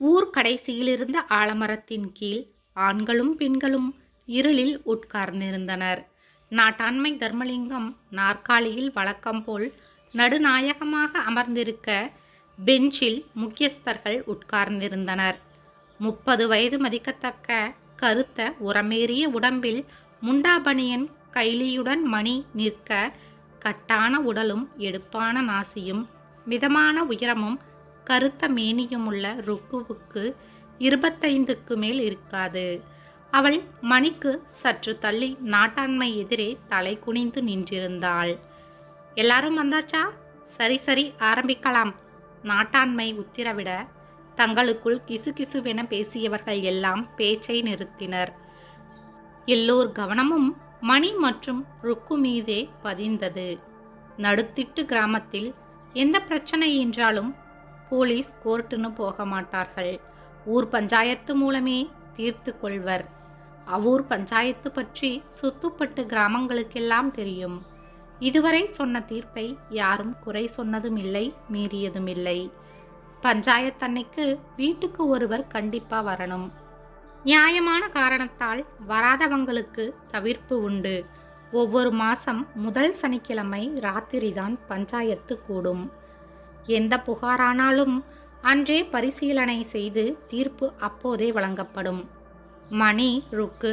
ஊர் கடைசியிலிருந்த ஆலமரத்தின் கீழ் ஆண்களும் பெண்களும் இருளில் உட்கார்ந்திருந்தனர். நாட்டாண்மை தர்மலிங்கம் நாற்காலியில் வழக்கம் போல் நடுநாயகமாக அமர்ந்திருக்க பெஞ்சில் முக்கியஸ்தர்கள் உட்கார்ந்திருந்தனர். முப்பது வயது மதிக்கத்தக்க கருத்த உரமேறிய உடம்பில் முண்டாபணியன் கைலியுடன் மணி நிற்க கட்டான உடலும் எடுப்பான நாசியும் மிதமான உயரமும் கருத்த மேனியுமுள்ள ருக்குவுக்கு இருபத்தைந்துக்கு மேல் இருக்காது. அவள் மணிக்கு சற்று தள்ளி நாட்டாண்மை எதிரே தலை குனிந்து நின்றிருந்தாள். எல்லாரும் வந்தாச்சா? சரி சரி ஆரம்பிக்கலாம். நாட்டாண்மை உத்திரவிட தங்களுக்குள் கிசுகிசுவென பேசியவர்கள் எல்லாம் பேச்சை நிறுத்தினர். எல்லோர் கவனமும் மணி மற்றும் ருக்கு மீதே பதிந்தது. நடுத்திட்டு கிராமத்தில் எந்த பிரச்சனை என்றாலும் போலீஸ் கோர்ட்டுன்னு போக மாட்டார்கள். ஊர் பஞ்சாயத்து மூலமே தீர்த்து கொள்வர். அவ்வூர் பஞ்சாயத்து பற்றி சுத்துப்பட்டு கிராமங்களுக்கெல்லாம் தெரியும். இதுவரை சொன்ன தீர்ப்பை யாரும் குறை சொன்னதும் இல்லை மீறியதும் இல்லை பஞ்சாயத்தன்னைக்கு வீட்டுக்கு ஒருவர் கண்டிப்பா வரணும். நியாயமான காரணத்தால் வராதவங்களுக்கு தவிர்ப்பு உண்டு. ஒவ்வொரு மாசம் முதல் சனிக்கிழமை ராத்திரிதான் பஞ்சாயத்து கூடும். எந்த புகாரானாலும் அன்றே பரிசீலனை செய்து தீர்ப்பு அப்போதே வழங்கப்படும். மணி ருக்கு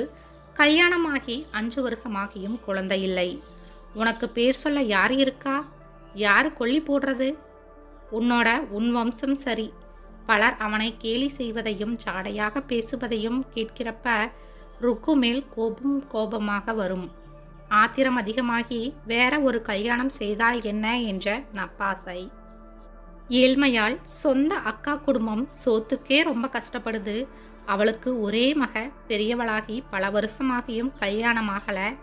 கல்யாணமாகி அஞ்சு வருஷமாகியும் குழந்தை இல்லை. உனக்கு பேர் சொல்ல யார் இருக்கா? யார் கொல்லி போடுறது? உன்னோட உன் வம்சம் சரி. பலர் அவனை கேலி செய்வதையும் ஜாடையாக பேசுவதையும் கேட்கிறப்ப ருக்கு மேல் கோபம் கோபமாக வரும். ஆத்திரம் அதிகமாகி வேற ஒரு கல்யாணம் செய்தால் என்ன என்ற நப்பாசை. ஏழ்மையால் சொந்த அக்கா குடும்பம் சோத்துக்கே ரொம்ப கஷ்டப்படுது. அவளுக்கு ஒரே மக பெரியவளாகி பல வருஷமாகியும் கல்யாணமாகல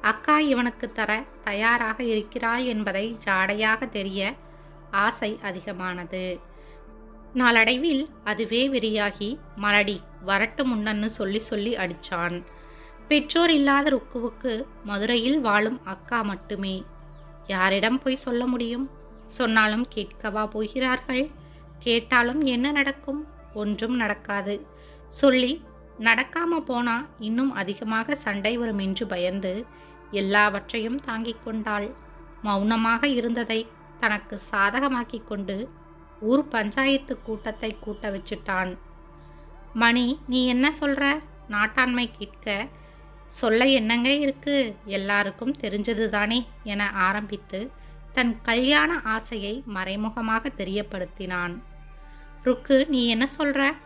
அக்கா இவனுக்கு தர தயாராக இருக்கிறாள் என்பதை ஜாடையாக தெரிய ஆசை அதிகமானது. நாளடைவில் அதுவே வெறியாகி மலடி வரட்டு முன்னன்னு சொல்லி சொல்லி அடிச்சான். பெற்றோர் இல்லாத ருக்குவுக்கு மதுரையில் வாழும் அக்கா மட்டுமே. யாரிடம் போய் சொல்ல முடியும்? சொன்னாலும் கேட்கவா போகிறார்கள்? கேட்டாலும் என்ன நடக்கும்? ஒன்றும் நடக்காது. சொல்லி நடக்காம போனா இன்னும் அதிகமாக சண்டை வரும் என்று பயந்து எல்லாவற்றையும் தாங்கிக் கொண்டாள். மௌனமாக இருந்ததை தனக்கு சாதகமாக்கிக் கொண்டு ஊர் பஞ்சாயத்து கூட்டத்தை கூட்ட வச்சுட்டான். மணி நீ என்ன சொல்ற? நாட்டாண்மை கேட்க சொல்ல என்னங்க இருக்கு? எல்லாருக்கும் தெரிஞ்சது தானே என ஆரம்பித்து தன் கல்யாண ஆசையை மறைமுகமாக தெரியப்படுத்தினான். ருக்கு நீ என்ன சொல்ற?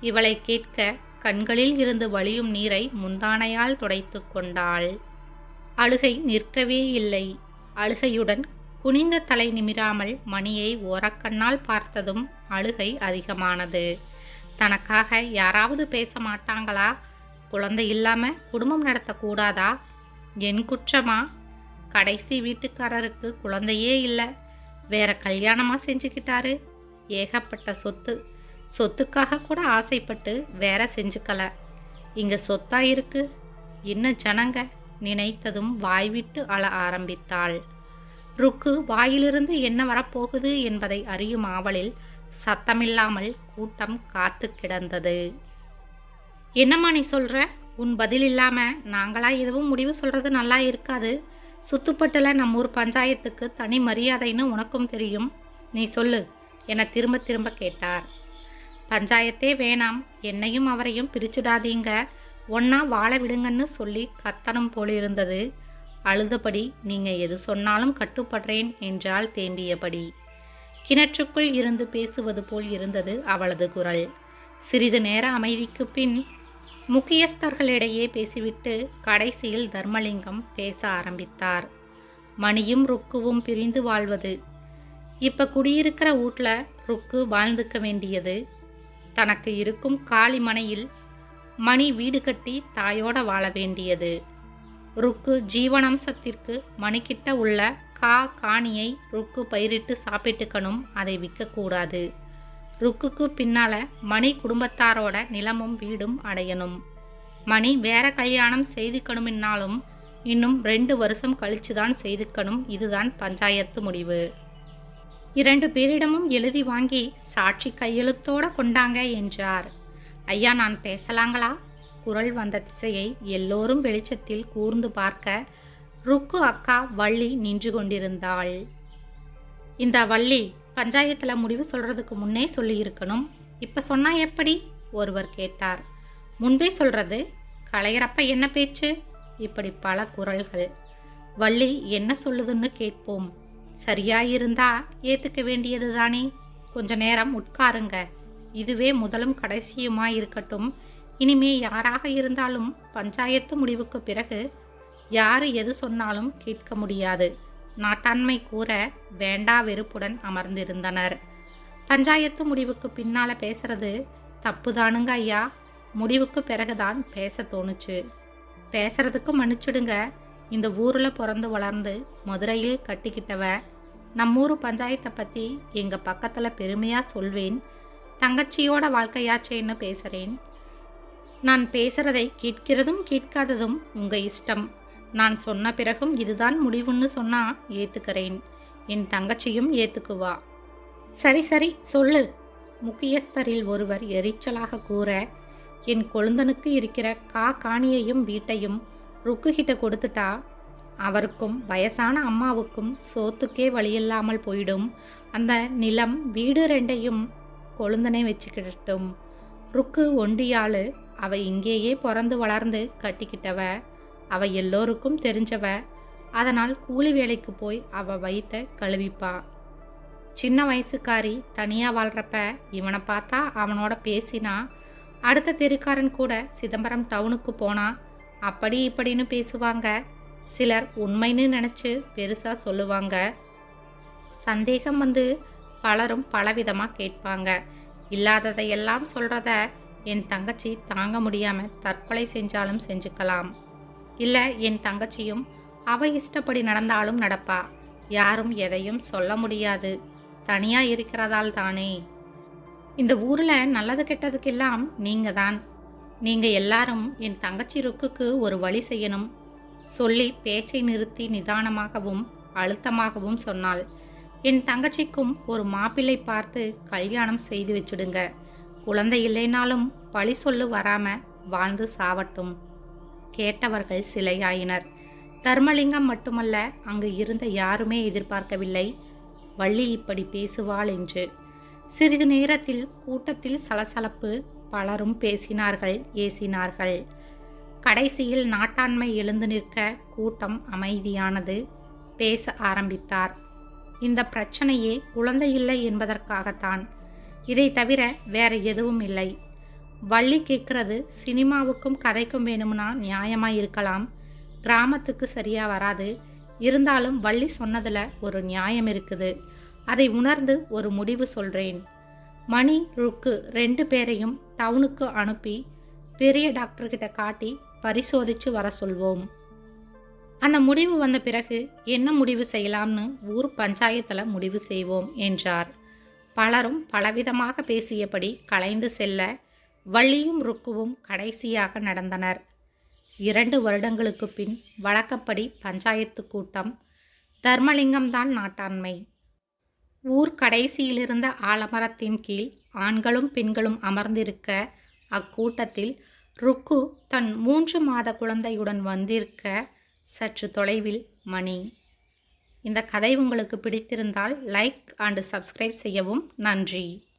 இவளை கேட்க கண்களில் இருந்து வழியும் நீரை முந்தானையால் துடைத்து கொண்டாள். அழுகை நிற்கவே இல்லை. அழுகையுடன் குனிந்த தலை நிமிராமல் மணியை ஓரக்கண்ணால் பார்த்ததும் அழுகை அதிகமானது. தனக்காக யாராவது பேச மாட்டாங்களா? குழந்தை இல்லாம குடும்பம் நடத்தக்கூடாதா? என் குற்றமா? கடைசி வீட்டுக்காரருக்கு குழந்தையே இல்லை. வேற கல்யாணமா செஞ்சுக்கிட்டாரு. ஏகப்பட்ட சொத்து. சொத்துக்காக கூட ஆசைப்பட்டு வேற செஞ்சுக்கல. இங்க சொத்தா இருக்கு. இன்னும் ஜனங்க? நினைத்ததும் வாய்விட்டு அழ ஆரம்பித்தாள். ருக்கு வாயிலிருந்து என்ன வரப்போகுது என்பதை அறியும் ஆவலில் சத்தமில்லாமல் கூட்டம் காத்து கிடந்தது. என்னம்மா நீ சொல்ற? உன் பதில் இல்லாம நாங்களா எதுவும் முடிவு சொல்றது நல்லா இருக்காது. சுத்துப்பட்டல நம்ம ஊர் பஞ்சாயத்துக்கு தனி மரியாதைன்னு உனக்கும் தெரியும். நீ சொல்லு என திரும்ப திரும்ப கேட்டார். பஞ்சாயத்தே வேணாம் என்னையும் அவரையும் பிரிச்சுடாதீங்க. ஒன்னா வாழ விடுங்கன்னு சொல்லி கத்தனம் போல் இருந்தது அழுதபடி நீங்க எது சொன்னாலும் கட்டுப்படுறேன் என்றால் தேம்பியபடி கிணற்றுக்குள் இருந்து பேசுவது போல் இருந்தது அவளது குரல். சிறிது நேர அமைதிக்கு பின் முக்கியஸ்தர்களிடையே பேசிவிட்டு கடைசியில் தர்மலிங்கம் பேச ஆரம்பித்தார். மணியும் ருக்குவும் பிரிந்து வாழ்வது. இப்ப குடியிருக்கிற வீட்ல ருக்கு வாழ்ந்துக்க வேண்டியது. தனக்கு இருக்கும் காளி மனையில் மணி வீடு கட்டி தாயோட வாழ வேண்டியது. ருக்கு ஜீவனம்சத்திற்கு மணிக்கிட்ட உள்ள கா காணியை ருக்கு பயிரிட்டு சாப்பிட்டுக்கணும் அதை விற்கக்கூடாது. ருக்குக்கு பின்னால மணி குடும்பத்தாரோட நிலமும் வீடும் அடையணும். மணி வேற கல்யாணம் செய்துக்கணும்னாலும் இன்னும் ரெண்டு வருஷம் கழிச்சு தான் செய்துக்கணும். இதுதான் பஞ்சாயத்து முடிவு. இரண்டு பேரிடமும் எழுதி வாங்கி சாட்சி கையெழுத்தோட கொண்டாங்க என்றார். ஐயா நான் பேசலாங்களா? குரல் வந்த திசையை எல்லோரும் வெளிச்சத்தில் கூர்ந்து பார்க்க ருக்கு அக்கா வள்ளி நின்று கொண்டிருந்தாள். இந்த வள்ளி பஞ்சாயத்தில் முடிவு சொல்கிறதுக்கு முன்னே சொல்லியிருக்கணும். இப்போ சொன்னால் எப்படி? ஒருவர் கேட்டார். முன்பே சொல்கிறது கலையறப்ப என்ன பேச்சு? இப்படி பல குரல்கள். வள்ளி என்ன சொல்லுதுன்னு கேட்போம். சரியாயிருந்தா ஏற்றுக்க வேண்டியது தானே கொஞ்ச நேரம் உட்காருங்க. இதுவே முதலும் கடைசியுமா இருக்கட்டும் இனிமே யாராக இருந்தாலும் பஞ்சாயத்து முடிவுக்கு பிறகு யார் எது சொன்னாலும் கேட்க முடியாது. நாட்டாண்மை கூற வேண்டா வெறுப்புடன் அமர்ந்திருந்தனர். பஞ்சாயத்து முடிவுக்கு பின்னால் பேசுறது தப்புதானுங்க ஐயா. முடிவுக்கு பிறகுதான் பேச தோணுச்சு. பேசுறதுக்கு மன்னிச்சிடுங்க. இந்த ஊரில் பிறந்து வளர்ந்து மதுரையில் கட்டிக்கிட்டவ நம்மூர் பஞ்சாயத்தை பற்றி எங்கள் பக்கத்தில் பெருமையாக சொல்வேன். தங்கச்சியோட வாழ்க்கையாச்சேன்னு பேசுகிறேன் நான் பேசுகிறதை கேட்கிறதும் கேட்காததும் உங்கள் இஷ்டம். நான் சொன்ன பிறகும் இதுதான் முடிவுன்னு சொன்னால் ஏற்றுக்கிறேன் என் தங்கச்சியும் ஏற்றுக்குவா சரி சரி சொல்லு. முக்கியஸ்தரில் ஒருவர் எரிச்சலாக கூற என் கொழுந்தனுக்கு இருக்கிற கா காணியையும் வீட்டையும் ருக்குகிட்ட கொடுத்துட்டா அவருக்கும் வயசான அம்மாவுக்கும் சோத்துக்கே வழியில்லாமல் போயிடும். அந்த நிலம் வீடு ரெண்டையும் கொழுந்தனே வச்சுக்கிடட்டும். ருக்கு ஒண்டியாளு அவ இங்கேயே பிறந்து வளர்ந்து கட்டிக்கிட்டவ அவ எல்லோருக்கும் தெரிஞ்சவ. அதனால் கூலி வேலைக்கு போய் அவ வயித்தை கழுவிப்பா. சின்ன வயசுக்காரி தனியாக வாழ்கிறப்ப இவனை பார்த்தா அவனோட பேசினா அடுத்த தெருக்காரன் கூட சிதம்பரம் டவுனுக்கு போனா அப்படி இப்படின்னு பேசுவாங்க. சிலர் உண்மைன்னு நினச்சி பெருசாக சொல்லுவாங்க. சந்தேகம் வந்து பலரும் பலவிதமாக கேட்பாங்க. இல்லாததையெல்லாம் சொல்கிறத என் தங்கச்சி தாங்க முடியாமல் தற்கொலை செஞ்சாலும் செஞ்சுக்கலாம். இல்லை என் தங்கச்சியும் அவ இஷ்டப்படி நடந்தாலும் நடப்பா. யாரும் எதையும் சொல்ல முடியாது. தனியாக இருக்கிறதால் தானே. இந்த ஊரில் நல்லது கெட்டதுக்கெல்லாம் நீங்கள் தான். நீங்கள் எல்லாரும் என் தங்கச்சி ருக்குக்கு ஒரு வழி செய்யணும். சொல்லி பேச்சை நிறுத்தி நிதானமாகவும் அழுத்தமாகவும் சொன்னாள். என் தங்கச்சிக்கும் ஒரு மாப்பிள்ளை பார்த்து கல்யாணம் செய்து வச்சுடுங்க. குழந்தை இல்லைனாலும் பழி சொல்லு வராம வாழ்ந்து சாவட்டும். கேட்டவர்கள் சிலையாயினர். தர்மலிங்கம் மட்டுமல்ல அங்கு இருந்த யாருமே எதிர்பார்க்கவில்லை. வள்ளி இப்படி பேசுவாள் என்று. சிறிது நேரத்தில் கூட்டத்தில் சலசலப்பு பலரும் பேசினார்கள் ஏசினார்கள். கடைசியில் நாட்டாண்மை எழுந்து நிற்க கூட்டம் அமைதியானது. பேச ஆரம்பித்தார். இந்த பிரச்சனையே குழந்தை இல்லை என்பதற்காகத்தான். இதை தவிர வேற எதுவும் இல்லை. வள்ளி கேட்குறது சினிமாவுக்கும் கதைக்கும் வேணும்னா நியாயமாக இருக்கலாம். கிராமத்துக்கு சரியாக வராது. இருந்தாலும் வள்ளி சொன்னதில் ஒரு நியாயம் இருக்குது. அதை உணர்ந்து ஒரு முடிவு சொல்கிறேன் மணி ருக்கு ரெண்டு பேரையும் டவுனுக்கு அனுப்பி பெரிய டாக்டர்கிட்ட காட்டி பரிசோதித்து வர சொல்வோம். அந்த முடிவு வந்த பிறகு என்ன முடிவு செய்யலாம்னு ஊர் பஞ்சாயத்தில் முடிவு செய்வோம் என்றார். பலரும் பலவிதமாக பேசியபடி கலைந்து செல்ல வள்ளியும் ருக்குவும் கடைசியாக நடந்தனர். இரண்டு வருடங்களுக்கு பின் வழக்கப்படி பஞ்சாயத்து கூட்டம் தர்மலிங்கம்தான் நாட்டாண்மை. ஊர் கடைசியிலிருந்த ஆலமரத்தின் கீழ் ஆண்களும் பெண்களும் அமர்ந்திருக்க அக்கூட்டத்தில் ருக்கு தன் மூன்று மாத குழந்தையுடன் வந்திருக்க சற்று தொலைவில் மணி. இந்த கதை உங்களுக்கு பிடித்திருந்தால் லைக் அண்டு சப்ஸ்கிரைப் செய்யவும் நன்றி.